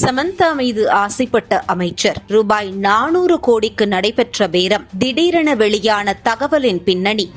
சமந்தா மீது ஆசைப்பட்ட அமைச்சர். ரூபாய் நானூறு கோடிக்கு நடைபெற்ற பேரம் திடீரென வெளியான தகவலின் பின்னணி.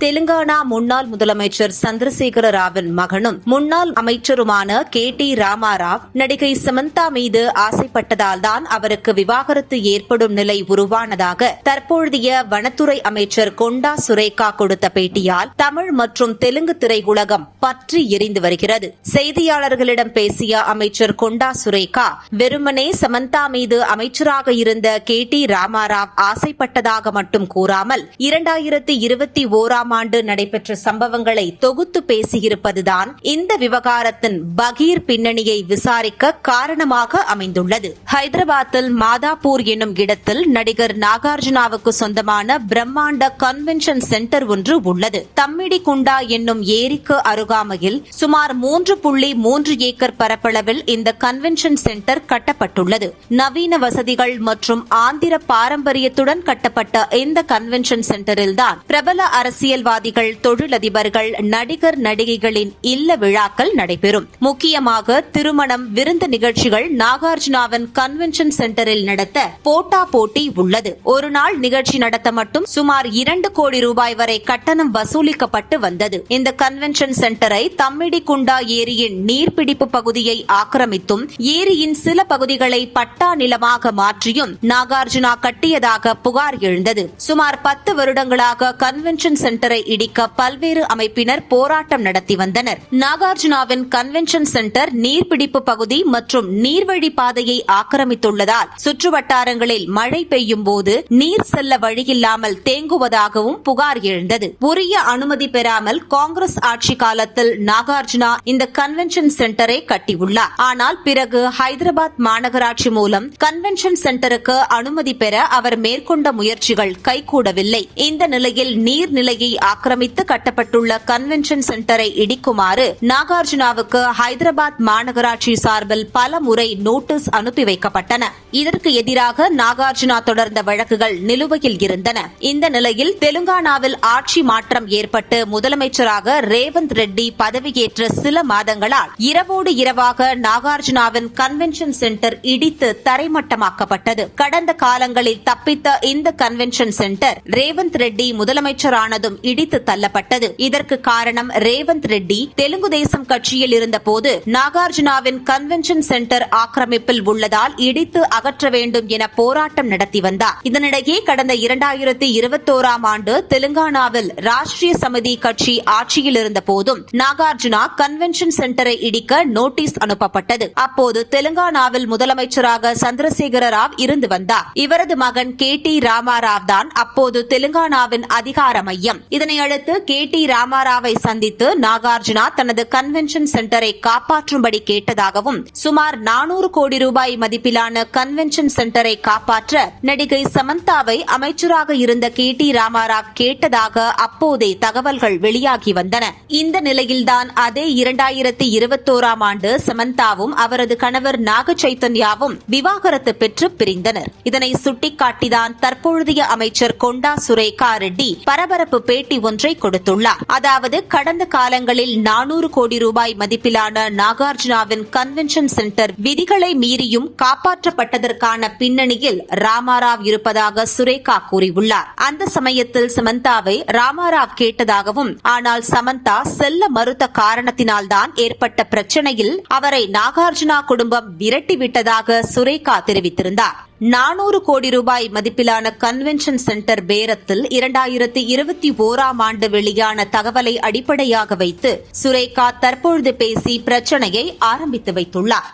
தெலுங்கானா முன்னாள் முதலமைச்சர் சந்திரசேகர ராவின் மகனும் முன்னாள் அமைச்சருமான கே டி ராமாராவ் நடிகை சமந்தா மீது ஆசைப்பட்டதால் தான் அவருக்கு விவாகரத்து ஏற்படும் நிலை உருவானதாக தற்பொழுதைய வனத்துறை அமைச்சர் கொண்டா சுரேகா கொடுத்த பேட்டியால் தமிழ் மற்றும் தெலுங்கு திரையுலகம் பற்றி எரிந்து வருகிறது. செய்தியாளர்களிடம் பேசிய அமைச்சர் கொண்டா சுரேகா வெறுமனே சமந்தா மீது அமைச்சராக இருந்த கே டி ராமாராவ் ஆசைப்பட்டதாக மட்டும் கூறாமல் இரண்டாயிரத்தி இருபத்தி ஓராம் ஆண்டு நடைபெற்ற சம்பவங்களை தொகுத்து பேசியிருப்பதுதான் இந்த விவகாரத்தின் பகீர் பின்னணியை விசாரிக்க காரணமாக அமைந்துள்ளது. ஹைதராபாத்தில் மாதாப்பூர் என்னும் இடத்தில் நடிகர் நாகார்ஜுனாவுக்கு சொந்தமான பிரம்மாண்ட கன்வென்ஷன் சென்டர் ஒன்று உள்ளது. தம்மிடி குண்டா என்னும் ஏரிக்கு அருகாமையில் சுமார் மூன்று புள்ளி மூன்று ஏக்கர் பரப்பளவில் இந்த கன்வென்ஷன் சென்டர் கட்டப்பட்டுள்ளது. நவீன வசதிகள் மற்றும் ஆந்திர பாரம்பரியத்துடன் கட்டப்பட்ட இந்த கன்வென்ஷன் சென்டரில்தான் பிரபல அரசியல் அரசியல்வாதிகள் தொழிலதிபர்கள் நடிகர் நடிகைகளின் இல்ல விழாக்கள் நடைபெறும். முக்கியமாக திருமணம் விருந்து நிகழ்ச்சிகள் நாகார்ஜுனாவின் கன்வென்ஷன் சென்டரில் நடத்த போட்டா போட்டி உள்ளது. ஒரு நாள் நிகழ்ச்சி நடத்த மட்டும் சுமார் இரண்டு கோடி ரூபாய் வரை கட்டணம் வசூலிக்கப்பட்டு வந்தது. இந்த கன்வென்ஷன் சென்டரை தம்மிடிகுண்டா ஏரியின் நீர்பிடிப்பு பகுதியை ஆக்கிரமித்தும் ஏரியின் சில பகுதிகளை பட்டா நிலமாக மாற்றியும் நாகார்ஜுனா கட்டியதாக புகார் எழுந்தது. சுமார் பத்து வருடங்களாக கன்வென்ஷன் சென்டர் இடிக்க பல்வேறு அமைப்பினர் போராட்டம் நடத்தி வந்தனர். நாகார்ஜுனாவின் கன்வென்ஷன் சென்டர் நீர்பிடிப்பு பகுதி மற்றும் நீர்வழி பாதையை ஆக்கிரமித்துள்ளதால் சுற்றுவட்டாரங்களில் மழை பெய்யும் போது நீர் செல்ல வழியில்லாமல் தேங்குவதாகவும் புகார் எழுந்தது. உரிய அனுமதி பெறாமல் காங்கிரஸ் ஆட்சி காலத்தில் நாகார்ஜுனா இந்த கன்வென்ஷன் சென்டரை கட்டியுள்ளார். ஆனால் பிறகு ஹைதராபாத் மாநகராட்சி மூலம் கன்வென்ஷன் சென்டருக்கு அனுமதி பெற அவர் மேற்கொண்ட முயற்சிகள் கைகூடவில்லை. இந்த நிலையில் நீர்நிலையை ஆக்கிரமித்து கட்டப்பட்டுள்ள கன்வென்ஷன் சென்டரை இடிக்குமாறு நாகார்ஜுனாவுக்கு ஹைதராபாத் மாநகராட்சி சார்பில் பல முறை நோட்டீஸ் அனுப்பி வைக்கப்பட்டன. இதற்கு எதிராக நாகார்ஜுனா தொடர்ந்த வழக்குகள் நிலுவையில் இருந்தன. இந்த நிலையில் தெலுங்கானாவில் ஆட்சி மாற்றம் ஏற்பட்டு முதலமைச்சராக ரேவந்த் ரெட்டி பதவியேற்ற சில மாதங்களால் இரவோடு இரவாக நாகார்ஜுனாவின் கன்வென்ஷன் சென்டர் இடித்து தரைமட்டமாக்கப்பட்டது. கடந்த காலங்களில் தப்பித்த இந்த கன்வென்ஷன் சென்டர் ரேவந்த் ரெட்டி முதலமைச்சரானதும் இடித்து தள்ளப்பட்டது. இதற்கு காரணம் ரேவந்த் ரெட்டி. தெலுங்கு தேசம் கட்சியில் இருந்தபோது நாகார்ஜுனாவின் கன்வென்ஷன் சென்டர் ஆக்கிரமிப்பில் உள்ளதால் இடித்து அகற்ற வேண்டும் என போராட்டம் நடத்தி வந்தார். இதனிடையே கடந்த இரண்டாயிரத்தி இருபத்தோராம் ஆண்டு தெலுங்கானாவில் ராஷ்டிரிய சமிதி கட்சி ஆட்சியில் இருந்த போதும் நாகார்ஜுனா கன்வென்ஷன் சென்டரை இடிக்க நோட்டீஸ் அனுப்பப்பட்டது. அப்போது தெலுங்கானாவில் முதலமைச்சராக சந்திரசேகர ராவ் இருந்து வந்தார். இவரது மகன் கே டி ராமாராவ் தான் அப்போது தெலுங்கானாவின் அதிகார மையம். இதனையடுத்து கே டி ராமாராவை சந்தித்து நாகார்ஜுனா தனது கன்வென்ஷன் சென்டரை காப்பாற்றும்படி கேட்டதாகவும் சுமார் நானூறு கோடி ரூபாய் மதிப்பிலான கன்வென்ஷன் சென்டரை காப்பாற்ற நடிகை சமந்தாவை அமைச்சராக இருந்த கே டி ராமாராவ் கேட்டதாக அப்போதே தகவல்கள் வெளியாகி வந்தன. இந்த நிலையில்தான் அதே இரண்டாயிரத்தி இருபத்தோராம் ஆண்டு சமந்தாவும் அவரது கணவர் நாக சைத்தன்யாவும் விவாகரத்து பெற்று பிரிந்தனர். இதனை சுட்டிக்காட்டிதான் தற்பொழுதைய அமைச்சர் கொண்டா சுரேகா ரெட்டி பரபரப்பு பேட்டி பேட்டி ஒன்றை கொடுத்துள்ளார். அதாவது கடந்த காலங்களில் நானூறு கோடி ரூபாய் மதிப்பிலான நாகார்ஜுனாவின் கன்வென்ஷன் சென்டர் விதிகளை மீறியும் காப்பாற்றப்பட்டதற்கான பின்னணியில் ராமாராவ் இருப்பதாக சுரேகா கூறியுள்ளார். அந்த சமயத்தில் சமந்தாவை ராமாராவ் கேட்டதாகவும் ஆனால் சமந்தா செல்ல மறுத்த காரணத்தினால்தான் ஏற்பட்ட பிரச்சனையில் அவரை நாகார்ஜுனா குடும்பம் விரட்டிவிட்டதாக சுரேகா தெரிவித்திருந்தார். நானூறு கோடி ரூபாய் மதிப்பிலான கன்வென்ஷன் சென்டர் பேரத்தில் இரண்டாயிரத்தி இருபத்தி ஓராம் ஆண்டு வெளியான தகவலை அடிப்படையாக வைத்து சுரேகா தற்பொழுது பேசி பிரச்சனையை ஆரம்பித்து வைத்துள்ளார்.